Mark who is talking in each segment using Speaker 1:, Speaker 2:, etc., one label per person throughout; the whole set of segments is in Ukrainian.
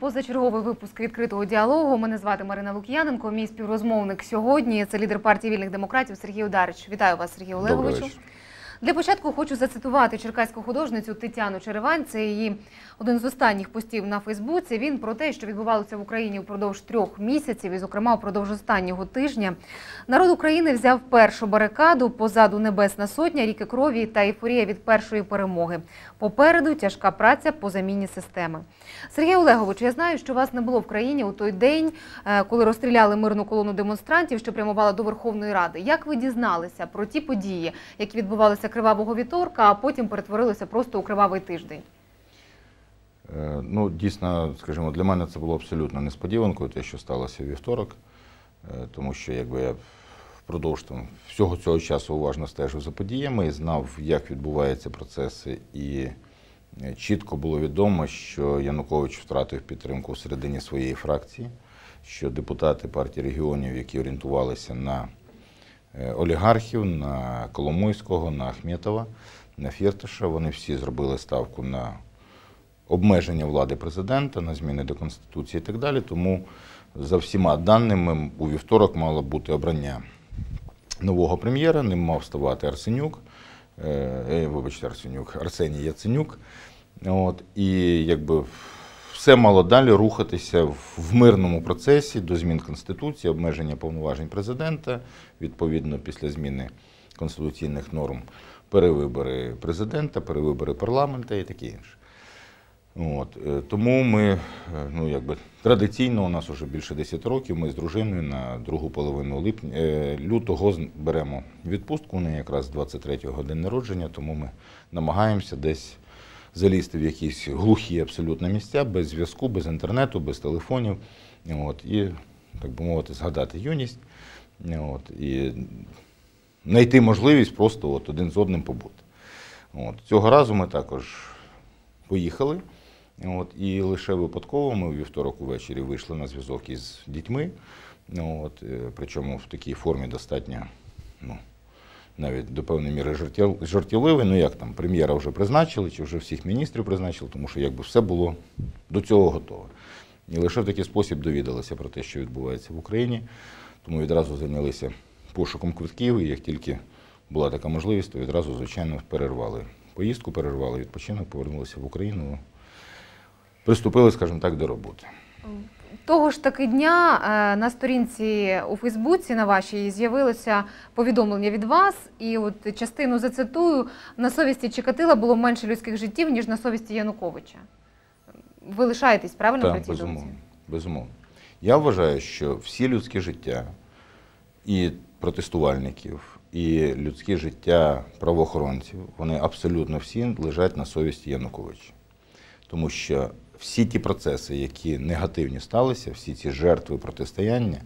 Speaker 1: Позачерговий випуск відкритого діалогу. Мене звати Марина Лук'яненко. Мій співрозмовник сьогодні це лідер партії вільних демократів Сергій Ударич. Вітаю вас, Сергій
Speaker 2: Добрий
Speaker 1: Олеговичу. Для початку хочу зацитувати черкаську художницю Тетяну Черевань. Це її один з останніх постів на Фейсбуці. Він про те, що відбувалося в Україні впродовж трьох місяців, і, зокрема, впродовж останнього тижня. Народ України взяв першу барикаду. Позаду небесна сотня, ріки крові та ейфорія від першої перемоги. Попереду тяжка праця по заміні системи. Сергій Олегович, я знаю, що вас не було в країні у той день, е, коли розстріляли мирну колону демонстрантів, що прямувала до Верховної Ради. Як ви дізналися про ті події, які відбувалися кривавого вівторка, а потім перетворилися просто у кривавий тиждень?
Speaker 2: Е, Ну, дійсно, скажімо, для мене це було абсолютно несподіванкою, те, що сталося вівторок, е, тому що якби я впродовж там, всього цього часу уважно стежив за подіями і знав, як відбуваються процеси, і е, чітко було відомо, що Янукович втратив підтримку всередині своєї фракції, що депутати партії регіонів, які орієнтувалися на олігархів, на Коломойського, на Ахметова, на Фірташа, вони всі зробили ставку на обмеження влади президента, на зміни до Конституції і так далі. Тому за всіма даними у вівторок мало бути обрання нового прем'єра, ним мав ставати Арсенюк, е, е, вибачте, Арсенюк, Арсеній Яценюк. От, і якби все мало далі рухатися в, мирному процесі до змін Конституції, обмеження повноважень президента, відповідно після зміни конституційних норм, перевибори президента, перевибори парламента і таке інше. От, е, тому ми, е, ну якби традиційно, у нас вже більше 10 років, ми з дружиною на другу половину липня, е, лютого беремо відпустку. У неї якраз 23-го день народження, тому ми намагаємося десь залізти в якісь глухі абсолютно місця, без зв'язку, без інтернету, без телефонів. От, і, так би мовити, згадати юність. От, і знайти можливість просто от один з одним побути. От. Цього разу ми також поїхали. От, і лише випадково ми вівторок увечері вийшли на зв'язок із дітьми. От, е, причому в такій формі достатньо, ну, навіть до певної міри жартів- жартівливий. Ну як там, прем'єра вже призначили, чи вже всіх міністрів призначили, тому що якби все було до цього готове. І лише в такий спосіб довідалися про те, що відбувається в Україні. Тому відразу зайнялися пошуком квитків, і як тільки була така можливість, то відразу, звичайно, перервали поїздку, перервали відпочинок, повернулися в Україну, приступили, скажімо так, до роботи.
Speaker 1: Того ж таки дня е, на сторінці у Фейсбуці на вашій з'явилося повідомлення від вас, і от частину зацитую: на совісті Чикатила було менше людських життів, ніж на совісті Януковича. Ви лишаєтесь правильно при
Speaker 2: Так,
Speaker 1: цій
Speaker 2: безумовно,
Speaker 1: думці?
Speaker 2: безумовно. Я вважаю, що всі людські життя і протестувальників, і людське життя правоохоронців, вони абсолютно всі лежать на совісті Януковича. Тому що всі ті процеси, які негативні сталися, всі ці жертви протистояння,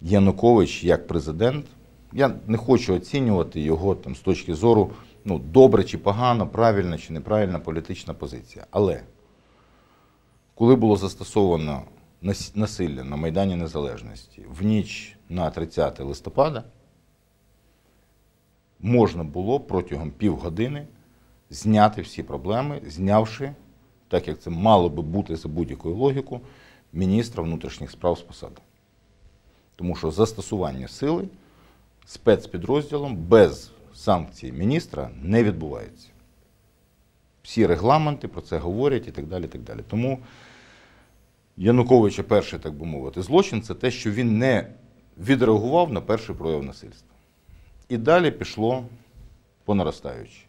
Speaker 2: Янукович як президент, я не хочу оцінювати його там, з точки зору ну, добре чи погано, правильна чи неправильна політична позиція. Але коли було застосовано насилля на Майдані Незалежності в ніч на 30 листопада, можна було протягом півгодини зняти всі проблеми, знявши, так як це мало би бути за будь-якою логікою, міністра внутрішніх справ з посади. Тому що застосування сили спецпідрозділом без санкцій міністра не відбувається. Всі регламенти про це говорять і так далі. Так далі. Тому Януковича перший, так би мовити, злочин це те, що він не відреагував на перший прояв насильства. І далі пішло по наростаючій.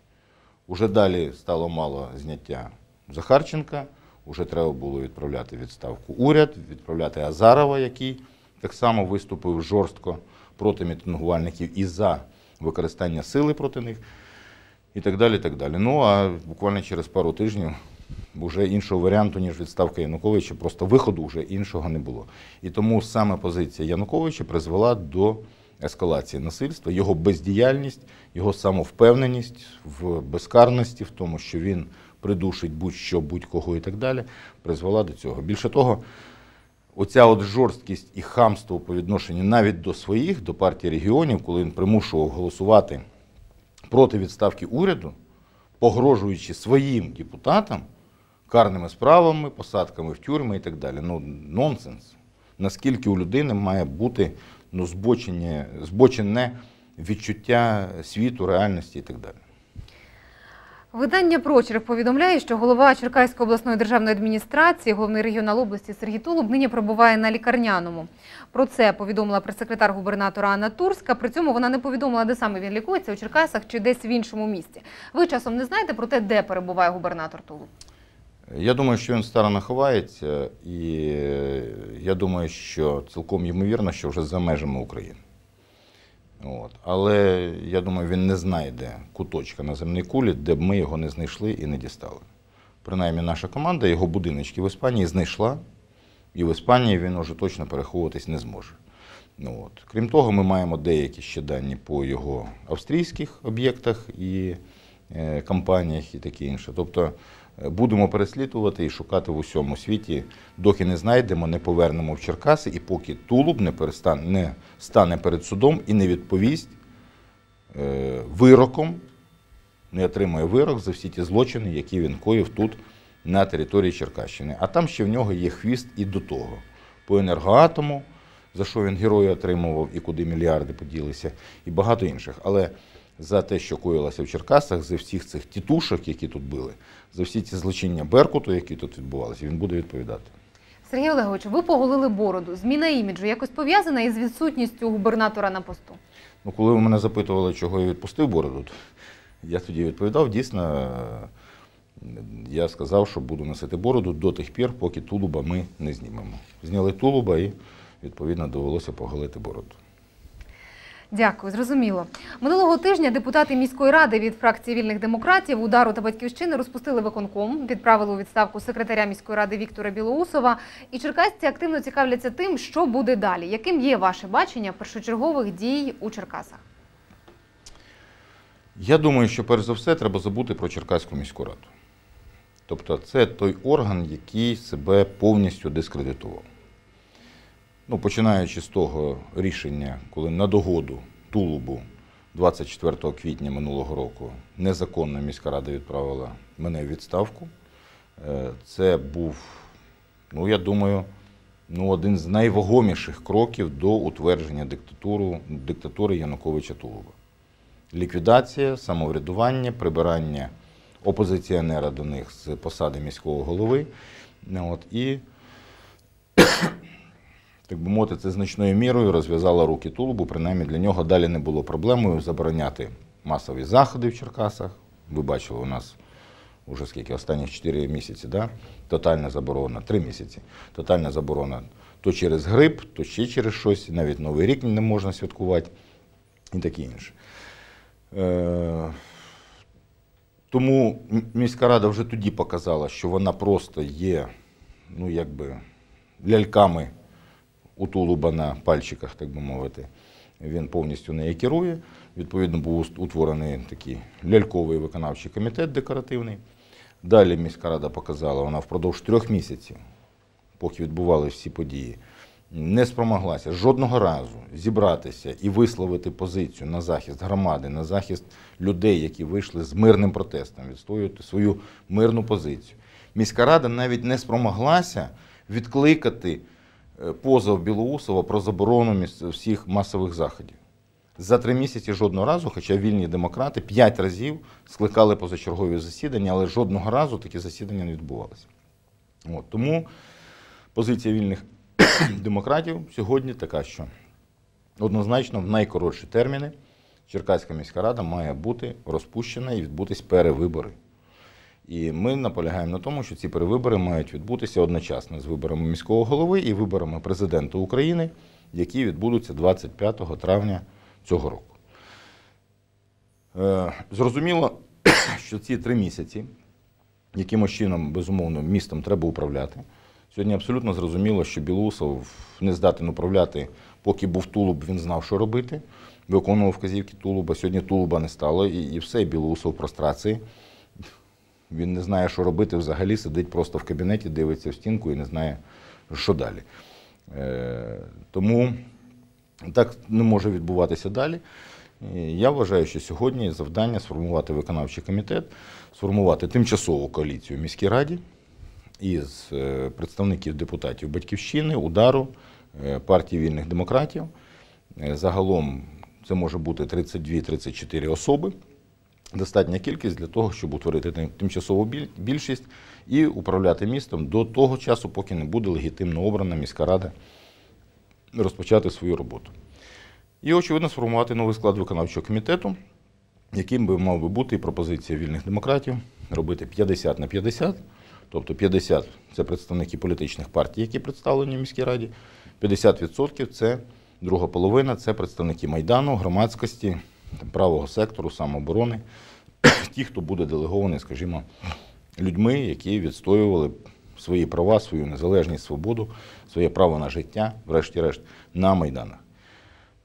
Speaker 2: Уже далі стало мало зняття Захарченка, уже треба було відправляти відставку уряд, відправляти Азарова, який так само виступив жорстко проти мітингувальників і за використання сили проти них, і так далі. так далі. Ну а буквально через пару тижнів вже іншого варіанту, ніж відставка Януковича, просто виходу вже іншого не було. І тому саме позиція Януковича призвела до ескалації насильства, його бездіяльність, його самовпевненість в безкарності, в тому, що він придушить будь-що, будь-кого і так далі, призвела до цього. Більше того, оця от жорсткість і хамство по відношенню навіть до своїх, до партії регіонів, коли він примушував голосувати проти відставки уряду, погрожуючи своїм депутатам, карними справами, посадками в тюрми і так далі. Ну, нонсенс. Наскільки у людини має бути ну, збочене, відчуття світу, реальності і так далі.
Speaker 1: Видання Прочерк повідомляє, що голова Черкаської обласної державної адміністрації, головний регіонал області Сергій Тулуб нині перебуває на лікарняному. Про це повідомила прес-секретар губернатора Анна Турська. При цьому вона не повідомила, де саме він лікується у Черкасах чи десь в іншому місті. Ви часом не знаєте про те, де перебуває губернатор Тулуб?
Speaker 2: Я думаю, що він старано ховається, і я думаю, що цілком ймовірно, що вже за межами України. От. Але я думаю, він не знайде куточка на земній кулі, де б ми його не знайшли і не дістали. Принаймні, наша команда його будиночки в Іспанії знайшла, і в Іспанії він уже точно переховуватись не зможе. Ну, от. Крім того, ми маємо деякі ще дані по його австрійських об'єктах і е, компаніях і таке інше. Тобто будемо переслідувати і шукати в усьому світі, доки не знайдемо, не повернемо в Черкаси, і поки Тулуб не, перестане, не стане перед судом і не відповість е, вироком, не отримує вирок за всі ті злочини, які він коїв тут на території Черкащини. А там ще в нього є хвіст і до того. По енергоатому, за що він герої отримував і куди мільярди поділися, і багато інших. Але за те, що коїлося в Черкасах, за всіх цих тітушок, які тут були, за всі ці злочиння Беркуту, які тут відбувалися, він буде відповідати.
Speaker 1: Сергій Олегович, ви поголили бороду. Зміна іміджу якось пов'язана із відсутністю губернатора на посту.
Speaker 2: Ну, коли ви мене запитували, чого я відпустив бороду, я тоді відповідав, дійсно, я сказав, що буду носити бороду до тих пір, поки тулуба ми не знімемо. Зняли тулуба і, відповідно, довелося поголити бороду.
Speaker 1: Дякую, зрозуміло. Минулого тижня депутати міської ради від фракції вільних демократів удару та батьківщини розпустили виконком, відправили у відставку секретаря міської ради Віктора Білоусова. І черкасці активно цікавляться тим, що буде далі. Яким є ваше бачення першочергових дій у Черкасах?
Speaker 2: Я думаю, що перш за все треба забути про Черкаську міську раду. Тобто це той орган, який себе повністю дискредитував. Ну, починаючи з того рішення, коли на догоду Тулубу 24 квітня минулого року незаконно міська рада відправила мене в відставку. Е, Це був, ну я думаю, ну, один з найвагоміших кроків до утвердження диктатуру, диктатури Януковича Тулуба ліквідація, самоврядування, прибирання опозиціонера до них з посади міського голови. От, і, так би мовити, це значною мірою розв'язало руки Тулубу. Принаймні для нього далі не було проблемою забороняти масові заходи в Черкасах. Ви бачили, у нас вже скільки останніх 4 місяці, да? тотальна заборона, 3 місяці. Тотальна заборона то через грип, то ще через щось, навіть Новий рік не можна святкувати і таке інше. Е, Тому міська рада вже тоді показала, що вона просто є, ну якби, ляльками у тулуба на пальчиках, так би мовити. Він повністю нею керує. Відповідно, був утворений такий ляльковий виконавчий комітет декоративний. Далі міська рада показала, вона впродовж трьох місяців, поки відбувалися всі події, не спромоглася жодного разу зібратися і висловити позицію на захист громади, на захист людей, які вийшли з мирним протестом, відстоювати свою мирну позицію. Міська рада навіть не спромоглася відкликати позов Білоусова про заборону всіх масових заходів. За три місяці жодного разу, хоча вільні демократи п'ять разів скликали позачергові засідання, але жодного разу такі засідання не відбувалися. От, тому позиція вільних демократів сьогодні така, що однозначно в найкоротші терміни Черкаська міська рада має бути розпущена і відбутись перевибори. І ми наполягаємо на тому, що ці перевибори мають відбутися одночасно з виборами міського голови і виборами президента України, які відбудуться 25 травня цього року. Е, Зрозуміло, що ці три місяці якимось чином, безумовно, містом треба управляти. Сьогодні абсолютно зрозуміло, що Білоусов не здатен управляти, поки був Тулуб, він знав, що робити, виконував вказівки Тулуба. Сьогодні Тулуба не стало, і, і все, Білоусов в прострації. Він не знає, що робити взагалі, сидить просто в кабінеті, дивиться в стінку і не знає, що далі. Е, тому так не може відбуватися далі. Я вважаю, що сьогодні завдання сформувати виконавчий комітет, сформувати тимчасову коаліцію в міській раді, із е, представників депутатів Батьківщини, Удару, е, партії вільних демократів. Е, Загалом це може бути 32-34 особи. Достатня кількість для того, щоб утворити тимчасову більшість і управляти містом до того часу, поки не буде легітимно обрана міська рада розпочати свою роботу. І, очевидно, сформувати новий склад виконавчого комітету, яким би мав би бути і пропозиція вільних демократів робити 50 на 50, тобто 50 це представники політичних партій, які представлені в міській раді, 50% це друга половина, це представники Майдану, громадськості, там, правого сектору, самооборони, ті, хто буде делегований, скажімо, людьми, які відстоювали свої права, свою незалежність, свободу, своє право на життя, врешті-решт, на Майданах.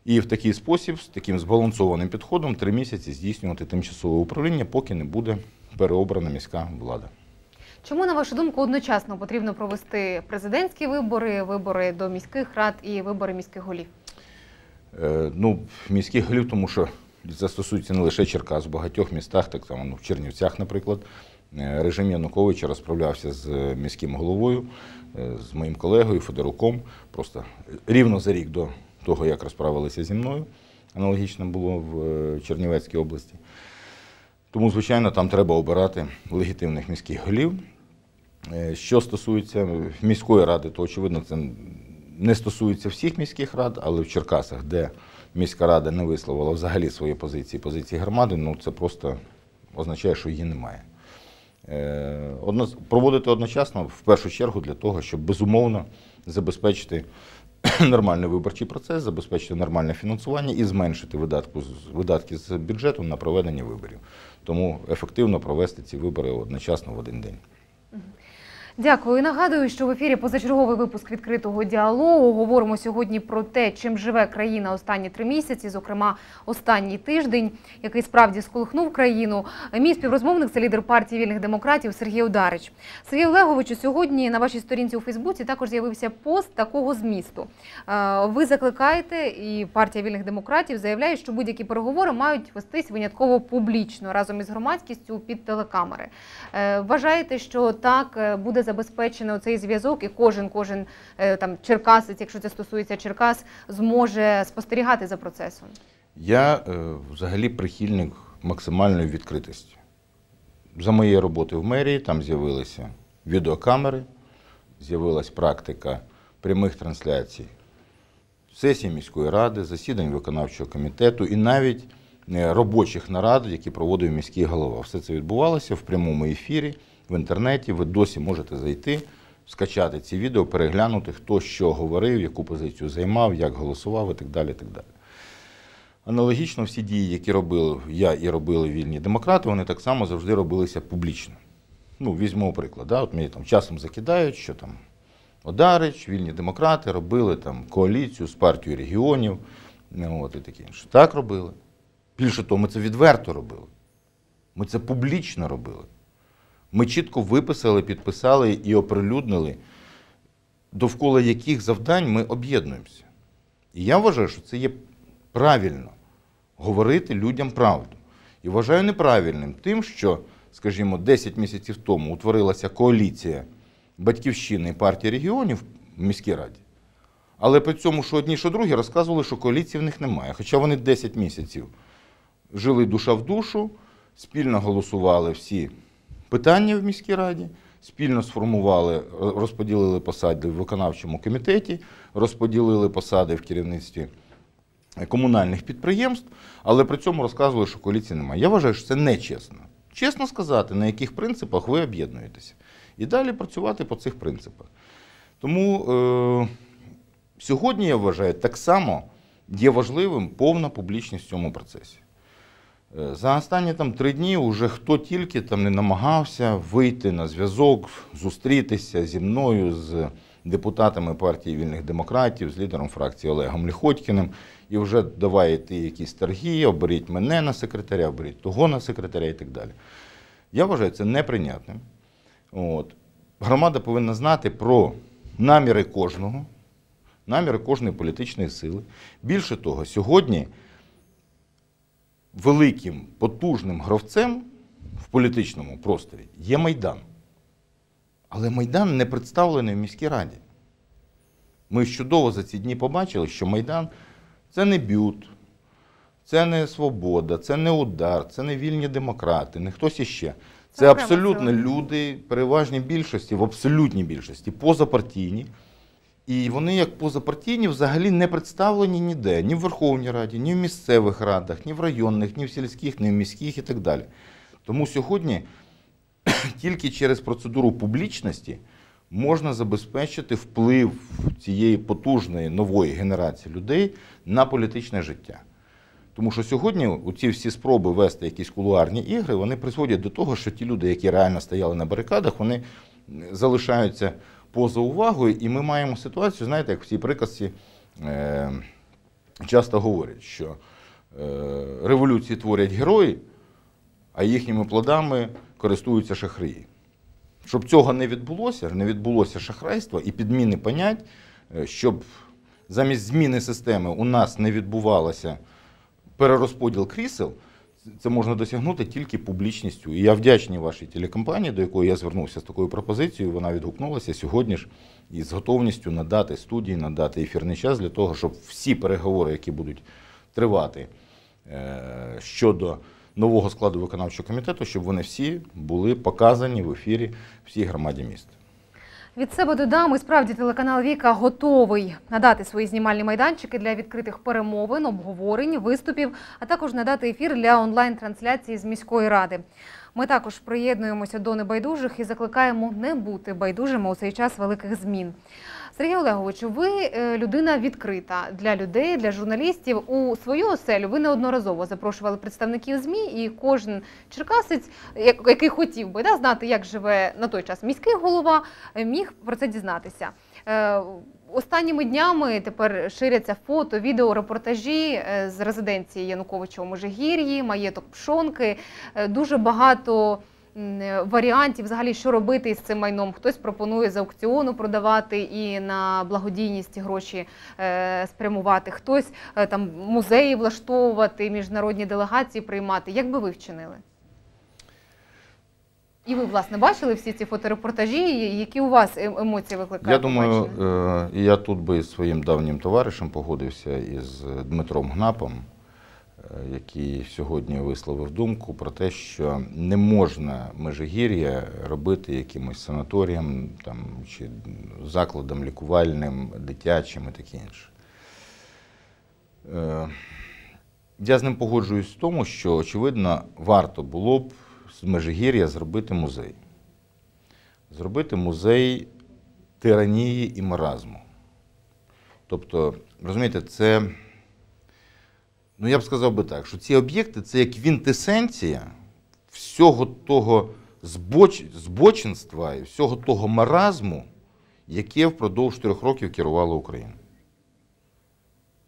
Speaker 2: І в такий спосіб, з таким збалансованим підходом, три місяці здійснювати тимчасове управління, поки не буде переобрана міська влада.
Speaker 1: Чому, на вашу думку, одночасно потрібно провести президентські вибори, вибори до міських рад і вибори міських голів?
Speaker 2: Е, ну, міських голів, тому що це стосується не лише Черкас, в багатьох містах, так само ну, в Чернівцях, наприклад, е, режим Януковича розправлявся з е, міським головою, е, з моїм колегою Федоруком, просто рівно за рік до того, як розправилися зі мною. Аналогічно було в Чернівецькій області. Тому, звичайно, там треба обирати легітимних міських голів. Що стосується міської ради, то очевидно, це не стосується всіх міських рад, але в Черкасах, де міська рада не висловила взагалі свої позиції, позиції громади, ну це просто означає, що її немає. Е, проводити одночасно в першу чергу для того, щоб безумовно забезпечити нормальний виборчий процес, забезпечити нормальне фінансування і зменшити видатку, видатки з бюджету на проведення виборів. Тому ефективно провести ці вибори одночасно в один день.
Speaker 1: Дякую. І нагадую, що в ефірі позачерговий випуск відкритого діалогу. Говоримо сьогодні про те, чим живе країна останні три місяці, зокрема останній тиждень, який справді сколихнув країну. Мій співрозмовник це лідер партії вільних демократів Сергій Ударич. Сергій Олеговичу, сьогодні на вашій сторінці у Фейсбуці також з'явився пост такого змісту. Е, Ви закликаєте, і партія вільних демократів заявляє, що будь-які переговори мають вестись винятково публічно разом із громадськістю під телекамери. Е, Вважаєте, що так е, буде забезпечено цей зв'язок, і кожен, кожен е, там черкасець, якщо це стосується Черкас, зможе спостерігати за процесом?
Speaker 2: Я е, взагалі прихильник максимальної відкритості. За моєї роботи в мерії там з'явилися відеокамери, з'явилась практика прямих трансляцій сесії міської ради, засідань виконавчого комітету і навіть е, робочих нарад, які проводив міський голова. Все це відбувалося в прямому ефірі, в інтернеті. Ви досі можете зайти, скачати ці відео, переглянути, хто що говорив, яку позицію займав, як голосував і так далі. Так далі. Аналогічно всі дії, які робив я і робили вільні демократи, вони так само завжди робилися публічно. Ну, візьмемо приклад. Да? От мені там часом закидають, що там Одарич, вільні демократи робили там коаліцію з партією регіонів. Ну, От, і таке інше. Так робили. Більше того, ми це відверто робили. Ми це публічно робили. Ми чітко виписали, підписали і оприлюднили, довкола яких завдань ми об'єднуємося. І я вважаю, що це є правильно говорити людям правду. І вважаю неправильним тим, що, скажімо, 10 місяців тому утворилася коаліція Батьківщини і партії регіонів в міській раді. Але при цьому, що одні, що другі, розказували, що коаліції в них немає. Хоча вони 10 місяців жили душа в душу, спільно голосували всі питання в міській раді, спільно сформували, розподілили посади в виконавчому комітеті, розподілили посади в керівництві комунальних підприємств, але при цьому розказували, що коаліції немає. Я вважаю, що це нечесно. Чесно сказати, на яких принципах ви об'єднуєтеся. І далі працювати по цих принципах. Тому е, сьогодні я вважаю, так само є важливим повна публічність в цьому процесі. Е, За останні там три дні уже хто тільки там не намагався вийти на зв'язок, зустрітися зі мною, з депутатами партії вільних демократів, з лідером фракції Олегом Ліхотькіним, і вже давай йти якісь торги, оберіть мене на секретаря, оберіть того на секретаря і так далі. Я вважаю це неприйнятним. От. Громада повинна знати про наміри кожного, наміри кожної політичної сили. Більше того, сьогодні великим потужним гравцем в політичному просторі є Майдан. Але Майдан не представлений в міській раді. Ми чудово за ці дні побачили, що Майдан це не бют, це не свобода, це не удар, це не вільні демократи, не хтось іще. Це абсолютно люди, переважній більшості, в абсолютній більшості, позапартійні. І вони, як позапартійні, взагалі не представлені ніде, ні в Верховній Раді, ні в місцевих радах, ні в районних, ні в сільських, ні в міських і так далі. Тому сьогодні тільки через процедуру публічності можна забезпечити вплив цієї потужної нової генерації людей на політичне життя. Тому що сьогодні ці всі спроби вести якісь кулуарні ігри, вони призводять до того, що ті люди, які реально стояли на барикадах, вони залишаються поза увагою, і ми маємо ситуацію, знаєте, як в цій приказці е, часто говорять, що е, революції творять герої, а їхніми плодами користуються шахраї. Щоб цього не відбулося, не відбулося шахрайство і підміни понять, е, щоб замість зміни системи у нас не відбувалося перерозподіл крісел, це можна досягнути тільки публічністю. І я вдячний вашій телекомпанії, до якої я звернувся з такою пропозицією. Вона відгукнулася сьогодні ж із готовністю надати студії, надати ефірний час для того, щоб всі переговори, які будуть тривати е, щодо нового складу виконавчого комітету, щоб вони всі були показані в ефірі всій громаді міста.
Speaker 1: Від себе додам, і справді телеканал Віка готовий надати свої знімальні майданчики для відкритих перемовин, обговорень, виступів, а також надати ефір для онлайн-трансляції з міської ради. Ми також приєднуємося до небайдужих і закликаємо не бути байдужими у цей час великих змін. Сергій Олеговичу, ви е, людина відкрита для людей, для журналістів. У свою оселю ви неодноразово запрошували представників ЗМІ, і кожен черкасець, який хотів би да, знати, як живе на той час міський голова, е, міг про це дізнатися. Останніми днями тепер ширяться фото, відео, репортажі е, з резиденції Януковича у Межигір'ї, маєток Пшонки. Е, Дуже багато е, варіантів, взагалі, що робити із цим майном. Хтось пропонує з аукціону продавати і на благодійність гроші спрямувати, хтось там музеї влаштовувати, міжнародні делегації приймати. Як би ви вчинили? І ви, власне, бачили всі ці фоторепортажі, які у вас е- емоції викликають?
Speaker 2: Я думаю, е, і я тут би з своїм давнім товаришем погодився із Дмитром Гнапом, е, який сьогодні висловив думку про те, що не можна Межигір'я робити якимось санаторієм там, чи закладом лікувальним, дитячим і таке інше. Е, Я з ним погоджуюсь в тому, що, очевидно, варто було б з Межигір'я зробити музей. Зробити музей тиранії і маразму. Тобто, розумієте, це. Ну, я б сказав би так, що ці об'єкти це як квінтесенція всього того збоч... збочинства і всього того маразму, яке впродовж трьох років керувало Україною.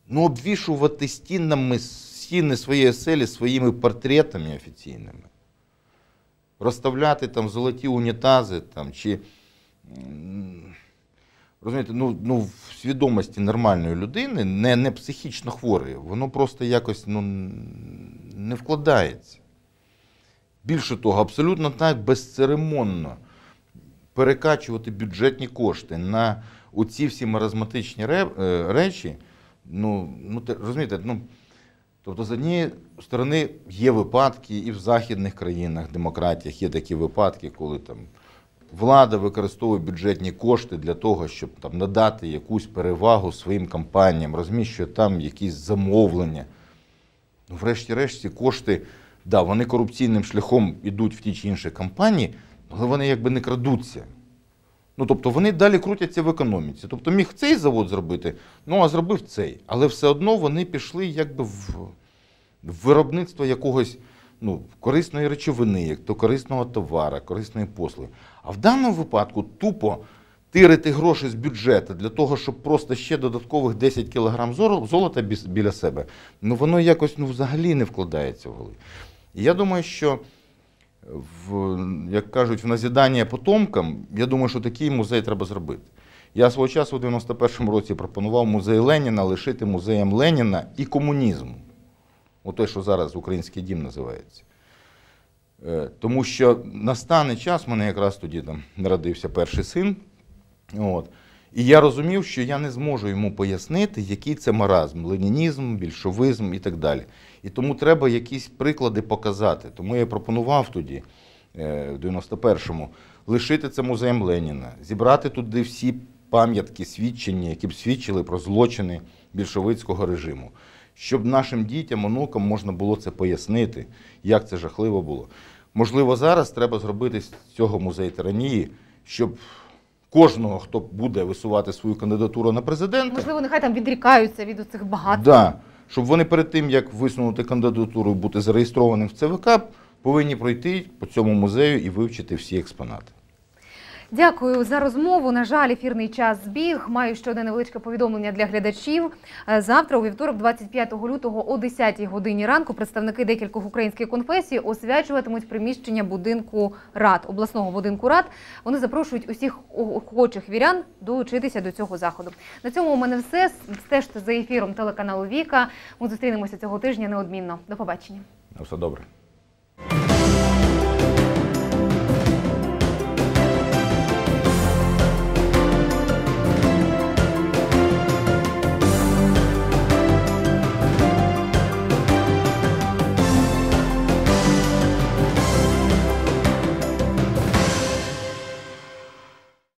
Speaker 2: Ну, обвішувати стінами стіни своєї оселі своїми портретами офіційними розставляти там золоті унітази там, чи розумієте, ну, ну, в свідомості нормальної людини, не, не психічно хворої, воно просто якось ну, не вкладається. Більше того, абсолютно так безцеремонно перекачувати бюджетні кошти на оці всі маразматичні е, речі, ну, ну розумієте, ну, Тобто, з однієї сторони, є випадки і в західних країнах, демократіях є такі випадки, коли там влада використовує бюджетні кошти для того, щоб там надати якусь перевагу своїм компаніям, розміщує там якісь замовлення. Ну, врешті-решт, ці кошти, да, вони корупційним шляхом йдуть в ті чи інші компанії, але вони якби не крадуться. Ну, тобто вони далі крутяться в економіці. Тобто міг цей завод зробити, ну а зробив цей. Але все одно вони пішли якби в, в виробництво якогось ну, корисної речовини, як то корисного товара, корисної послуги. А в даному випадку тупо тирити гроші з бюджету для того, щоб просто ще додаткових 10 кілограм золота біля себе, ну воно якось ну, взагалі не вкладається в голові. І я думаю, що в, як кажуть, в назідання потомкам, я думаю, що такий музей треба зробити. Я свого часу в 91-му році пропонував музей Леніна лишити музеєм Леніна і комунізму. Оте, що зараз Український дім називається. Е, Тому що настане час, в мене якраз тоді там народився перший син. От. І я розумів, що я не зможу йому пояснити, який це маразм, ленінізм, більшовизм і так далі. І тому треба якісь приклади показати. Тому я пропонував тоді, е, в 91-му, лишити це музеєм Леніна, зібрати туди всі пам'ятки, свідчення, які б свідчили про злочини більшовицького режиму, щоб нашим дітям, онукам можна було це пояснити, як це жахливо було. Можливо, зараз треба зробити з цього музей тиранії, щоб кожного, хто буде висувати свою кандидатуру на президента,
Speaker 1: Можливо, нехай там відрікаються від оцих багатств.
Speaker 2: да, щоб вони перед тим, як висунути кандидатуру і бути зареєстрованим в ЦВК, повинні пройти по цьому музею і вивчити всі експонати.
Speaker 1: Дякую за розмову. На жаль, ефірний час збіг. Маю ще одне невеличке повідомлення для глядачів. Е, Завтра, у вівторок, 25 лютого, о 10 годині ранку, представники декількох українських конфесій освячуватимуть приміщення будинку рад, обласного будинку рад. Вони запрошують усіх охочих вірян долучитися до цього заходу. На цьому у мене все. Стежте за ефіром телеканалу Віка. Ми зустрінемося цього тижня неодмінно. До побачення.
Speaker 2: На все добре.